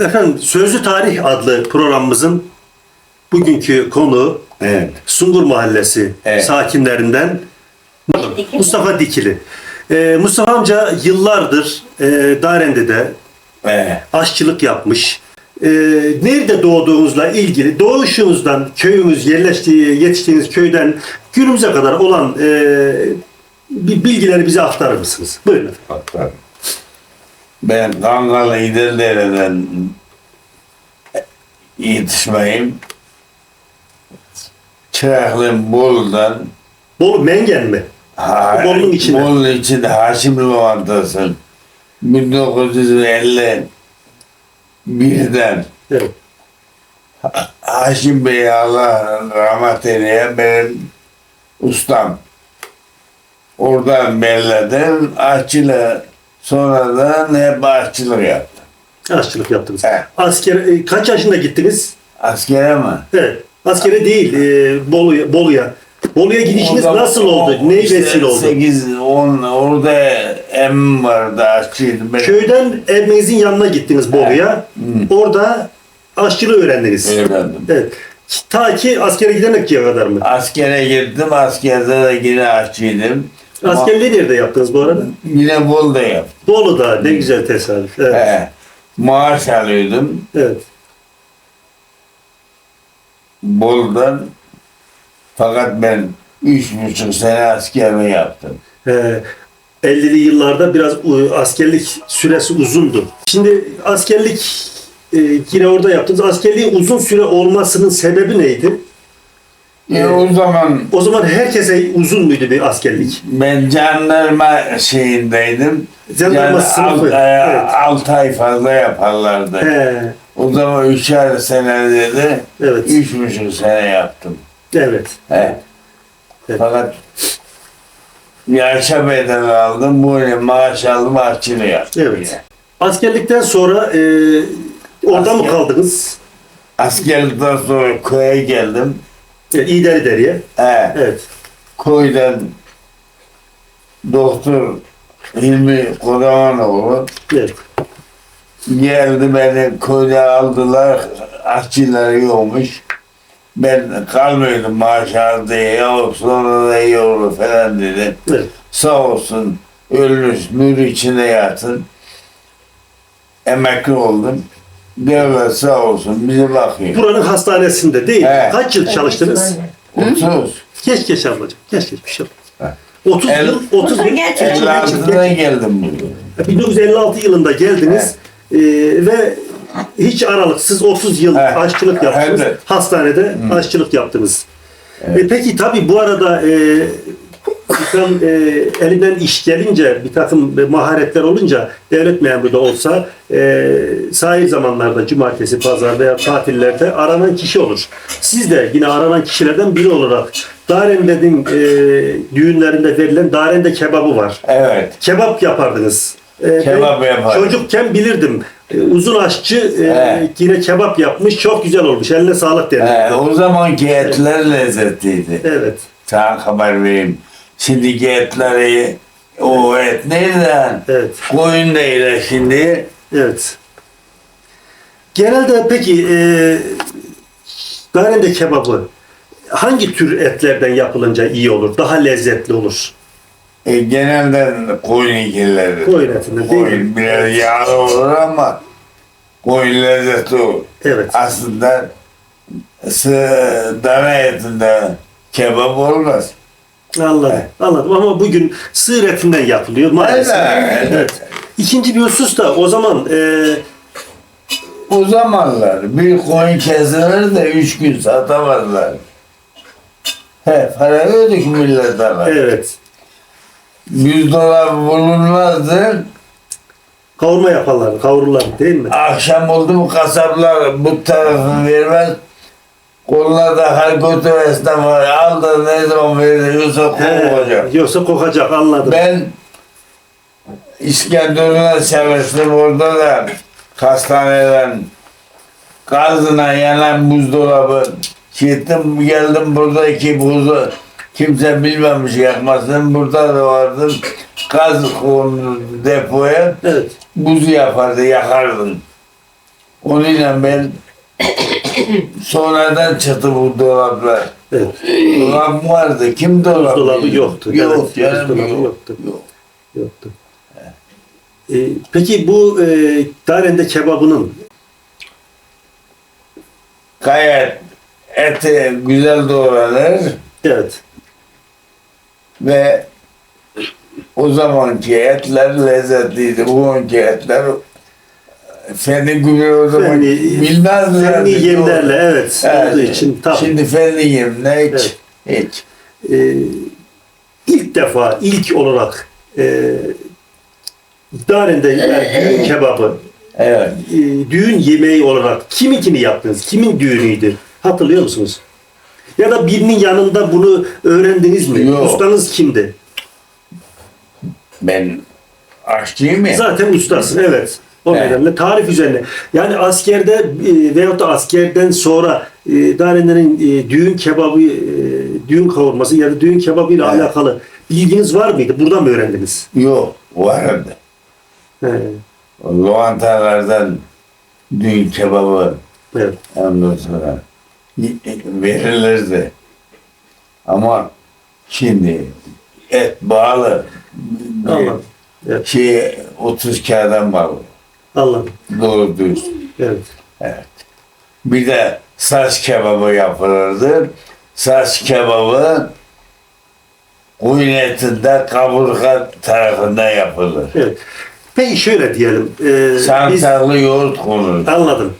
Efendim Sözlü Tarih adlı programımızın bugünkü konu Evet. Sungur Mahallesi Evet. sakinlerinden Mustafa Dikili. Ee, Mustafa amca yıllardır e, Darende'de Evet. aşçılık yapmış. Ee, nerede doğduğunuzla ilgili doğuşunuzdan köyünüz yerleştiği yetiştiğiniz köyden günümüze kadar olan e, bir bilgileri bize aktarır mısınız? Buyurun. efendim. Ben Kangalı İdildere'den yetişmeyim. Çıraklım Bolu'dan Bolu Mengen mi? ha, Bolu'nun içinde. Bolu'nun içinde Haşim Lokantası 1951'den Evet. Haşim Bey Allah rahmet eyleye benim ustam. Oradan belledim. Aşçılığı sonradan hep aşçılık yaptım. Aşçılık yaptınız. Evet. Asker e, kaç yaşında gittiniz? Askere mi? Evet. Askere değil, e, Bolu'ya. Bolu'ya. Bolu'ya gidişiniz O zaman- nasıl oldu? o Ne işte vesile oldu? 8, 10, orada emmim vardı aşçıydı. Ben Köyden evinizin yanına gittiniz Bolu'ya. Orada aşçılığı öğrendiniz. öğrendim. Evet. Ta ki askere gidemekiye kadar mı? Askere gittim. Askerde de yine aşçıydım. Askerliği nerede yaptınız bu arada? Yine Bolu'da yaptım. Bolu'da. Ne güzel tesadüf. Evet. He. Maaş alıyordum. evet. Bolu'dan. Fakat ben üç buçuk sene askerliği yaptım. Ee, 50'li yıllarda biraz askerlik süresi uzundu. Şimdi askerlik e, yine orada yaptınız. Askerliğin uzun süre olmasının sebebi neydi? E, o zaman O zaman herkese uzun muydu bir askerlik? ben jandarma şeyindeydim. Jandarma sınıfı, evet. 6 ay fazla yaparlardı. He, O zaman üçer sene dedi. evet, Üç buçuk sene yaptım. evet. He. Evet. Fakat yaşa bedel aldım. Böyle maaş aldım. Aşçılığı yaptım. Evet. yine. Askerlikten sonra e, orada mı Asker- kaldınız? Askerlikten sonra köye geldim. E, İderi deriye. He. Evet. Köyden doktor Hilmi Kodamanoğlu Evet. geldi beni köyde aldılar. Aşçıları yokmuş. Ben kalmıyordum maaş al diye. Ya sonra da iyi olur falan dedi. evet. Sağ olsun ölmüş nur içinde yatsın. Emekli oldum. Devlet sağ olsun bize bakıyor. Buranın hastanesinde değil. He. Kaç yıl çalıştınız? 30. Geç geç ablacığım. Geç geç bir şey yok. He. 30 El- yıl, 30 yıl. Geç, geç, geç, geç. 56'dan geldim buraya. 1956 yılında geldiniz e, ve hiç aralıksız 30 yıl He. aşçılık yaptınız. Evet. Hastanede aşçılık yaptınız. E, peki tabii bu arada e, insan e, elinden iş gelince bir takım e, maharetler olunca devlet memuru da olsa e, sahil zamanlarda cumartesi, pazar veya tatillerde aranan kişi olur. Siz de yine aranan kişilerden biri olarak Darende'nin e, düğünlerinde verilen Darende kebabı var Evet. kebap yapardınız. Ee, Kebap yapardım. Çocukken bilirdim. Ee, uzun aşçı e, He. yine kebap yapmış. Çok güzel olmuş. Eline sağlık derim. He, o zamanki etler lezzetliydi. Evet. Sana haber vereyim. Şimdiki etleri o et nereden? Evet. Koyun değil şimdi. Evet. Genelde peki e, Darende kebabı hangi tür etlerden yapılınca iyi olur? Daha lezzetli olur. E, genelde koyun ikirleri. Koyun etinden değil mi? Koyun biraz yağlı olur ama koyun lezzetli olur. Evet. Aslında sı- dana etinde kebap olmaz. Anladım. Evet. Anladım ama bugün sığır etinden yapılıyor maalesef. Evet, evet. İkinci bir husus da o zaman e, O zamanlar bir koyun kesilir de üç gün satamazlar. He, para ödedik millet ama. evet Yüz dolar bulunmazdı. kavurma yaparlar, kavururlar değil mi? Akşam oldu mu kasaplar bu tarafını vermez. Koluna da hal götür esnafı al da ne zaman veriyorsa He, kovacak. Yoksa kokacak anladım. Ben İskenderun'a çalıştım orada da hastaneden gazına yanan buzdolabı gittim geldim buradaki buzu kimse bilmemiş yakmasını burada da vardım gaz kondu depoya Evet. buz yapardı yakardın Onunla ben sonradan çıktı bu dolaplar. Evet. Dolap vardı. Kim dolap? Buzdolabı yoktu. Yok Evet, buzdolabı yok. yoktu. yok. Yoktu. Ee, peki bu e, Darende kebabının Gayet eti güzel doğranır evet ve o zamanki etler lezzetliydi. Bugünkü etler fenli gibi o zaman Fenli- bilmezler. fenli yemlerle evet, olduğu için tam Şimdi fenli yemle hiç. Evet. hiç. e, ilk defa ilk olarak e, Darende yani düğün kebabı Evet. e, düğün yemeği olarak kiminkini yaptınız? Kimin düğünüydü? Hatırlıyor musunuz? Ya da birinin yanında bunu öğrendiniz mi? Yok. Ustanız kimdi? Ben aşçıyım ya. Zaten ustasın evet. O Evet. nedenle tarif üzerine. Yani askerde e, veyahut da askerden sonra e, Darenlerin e, düğün kebabı, e, düğün kavurması ya da düğün kebabı ile Evet. alakalı bilginiz var mıydı? Buradan mı öğrendiniz? Yok vardı. He, Lokantalardan düğün kebabı evet. ondan sonra y- verilirdi. Ama şimdi et bağlı. Anladım. Evet. Şey 30 kağıdan bağlı. Anladım. Doğru düz. Evet. Evet. Bir de saç kebabı yapılırdı. Saç kebabı koyun etinde kaburga tarafından yapılır. Evet. Peki şöyle diyelim. e, biz Sarımsaklı yoğurt konur. anladım.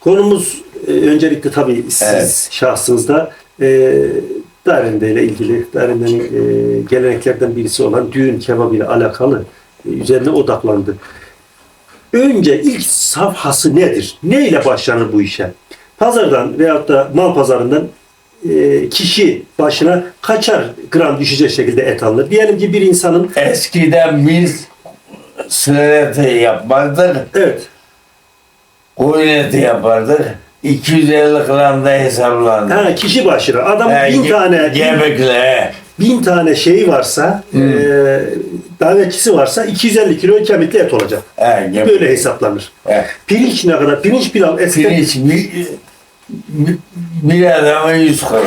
Konumuz e, öncelikle tabii siz Evet. şahsınızda e, Darende ile ilgili, Darende'nin e, geleneklerden birisi olan düğün kebabı ile alakalı e, üzerine odaklandı. Önce ilk safhası nedir? Ne ile başlanır bu işe? Pazardan veyahut da mal pazarından e, kişi başına kaçar gram düşecek şekilde et alınır? Diyelim ki bir insanın Eskiden biz sığır eti yapmazdık. evet Koyun eti yapardık. 250 gram da hesaplandı. ha, kişi başına adamın He, bin tane Gemikle. Bin tane şeyi varsa, Hmm. e, davetçisi varsa 250 kilo kemikli et olacak. Gemik. Böyle hesaplanır. He. Pirinç ne kadar? Pirinç pilav eskiden Pirinç bir, bir, bir adama 100 gram.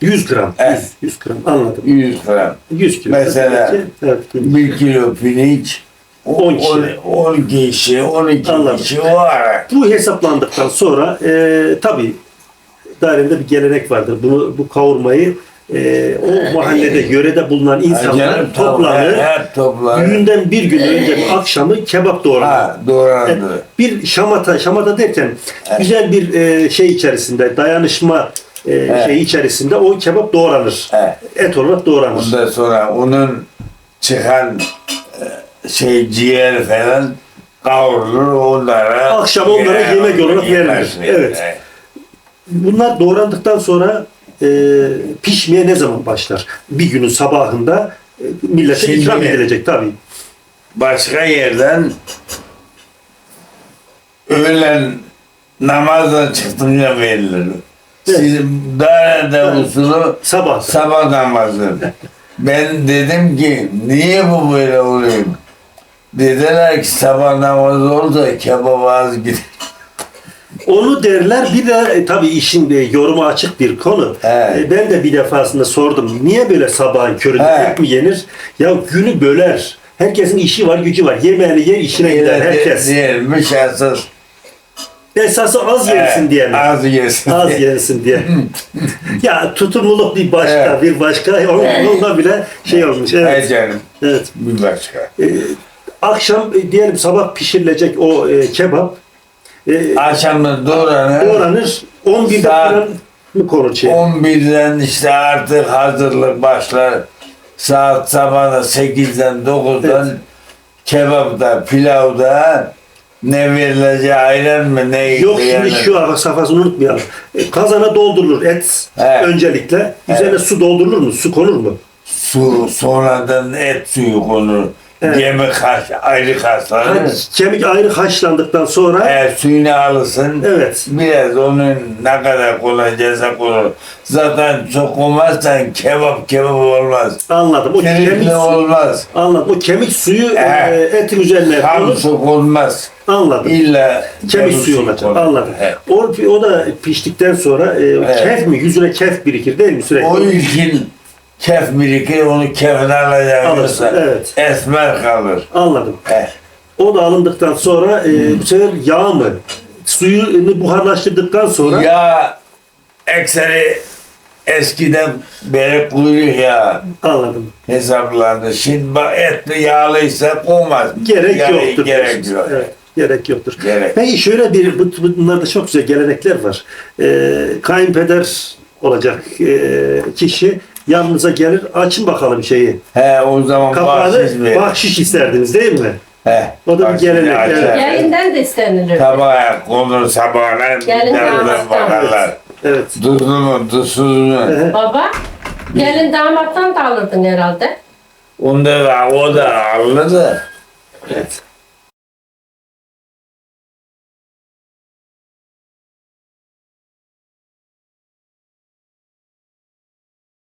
100 gram. Evet. 100, 100 gram anladım. 100 gram. 100 kilo. Mesela- ki, Evet. Bir kilo pirinç. 10 kişi. 10 kişi, 12 Anladım. kişi o ara. Bu hesaplandıktan sonra e, tabii dairemde bir gelenek vardır. Bunu bu kavurmayı e, o mahallede, yörede bulunan insanlar Canım, toplanır. Hep toplanır. Düğünden bir gün önce akşamı kebap doğranır. Ha, doğrandı. bir şamata, şamata derken güzel bir e, şey içerisinde, dayanışma e, şeyi içerisinde o kebap doğranır. Evet. Et olarak doğranır. Ondan sonra onun çıkan e, şey ciğer falan kavrulur onlara. Akşam onlara yemek olarak verilir. Evet. Bunlar doğrandıktan sonra e, pişmeye ne zaman başlar? Bir günün sabahında e, millete Şimdi- ikram edilecek tabii. Başka yerden öğlen namazdan çıktığında verilir. Sizin dairede usulü Sabah. sabah namazı. Ben dedim ki niye bu böyle oluyor? Dediler ki sabah namazı oldu kebap az gider. Onu derler. Bir de e, tabii işin e, yoruma açık bir konu. E, ben de bir defasında sordum. Niye böyle sabahın köründe et mi yenir? Ya günü böler. Herkesin işi var, gücü var. Yemeğini yer, işine gider herkes. Diyelim esas. Esası az yersin diye mi? Az yesin. Az yersin diye. ya tutumluluk bir başka, Evet. bir başka. Onun, onunla bile şey olmuş. Evet. Evet. canım evet. bir başka. Ee, akşam e, diyelim sabah pişirilecek o e, kebap e, Akşamda doğranır. doğranır. 11'de Saat- falan konur şey? 11'den işte artık hazırlık başlar. Saat sabahda 8'den 9'dan Evet. kebapta, pilavda ne verileceği ayran mı ne Yok yani- şimdi şu ara safhasını unutmayalım. E, kazana doldurulur et Evet. öncelikle. Üzerine Evet. su doldurulur mu? Su konur mu? su sonradan et suyu konur. Evet. Kaş, ayrı kaşlanır. Hani kemik ayrı haşlandıktan sonra Eğer suyunu alırsın, evet biraz onun ne kadar konacaksa konur. Zaten çok koymazsan kebap kebap olmaz. anladım. O kemik Kemikli olmaz. anladım. O kemik suyu Evet. e, etin üzerine Tam su konmaz. Anladım. İlla Kemik suyu olacak. konur. Anladım. Evet. O, o da piştikten sonra e, Evet. kef mi? Yüzüne kef birikir değil mi sürekli? O için kef birikir, onu. Alırsın, Yoksa evet. Esmer kalır. Anladım. Eh. O da alındıktan sonra e, bu sefer yağ mı? Suyunu buharlaştırdıktan sonra Ya ekseri eskiden beri kuyruk ya anladım. hesaplandı. Şimdi bak etli yağlıysa olmaz. Gerek Yani yoktur. Gerek diyorsun. yok. Evet, gerek yoktur. Gerek. Peki şöyle bir, bu- bunlarda çok güzel gelenekler var. Ee, kayınpeder olacak e, kişi yanınıza gelir, açın bakalım şeyi. He o zaman bahşiş Kapağını verir. bahşiş isterdiniz değil mi? He, O da bir bahşiş gelenek, açar. evet. Gelinden de istenilir. Tabağa konur sabahlar. Gelin Nereden damattan. bakarlar. Evet. Tuzlu mu, tuzsuz mu? Ehe. Baba, gelin damattan da alırdın herhalde. Onda da o da alır da. evet.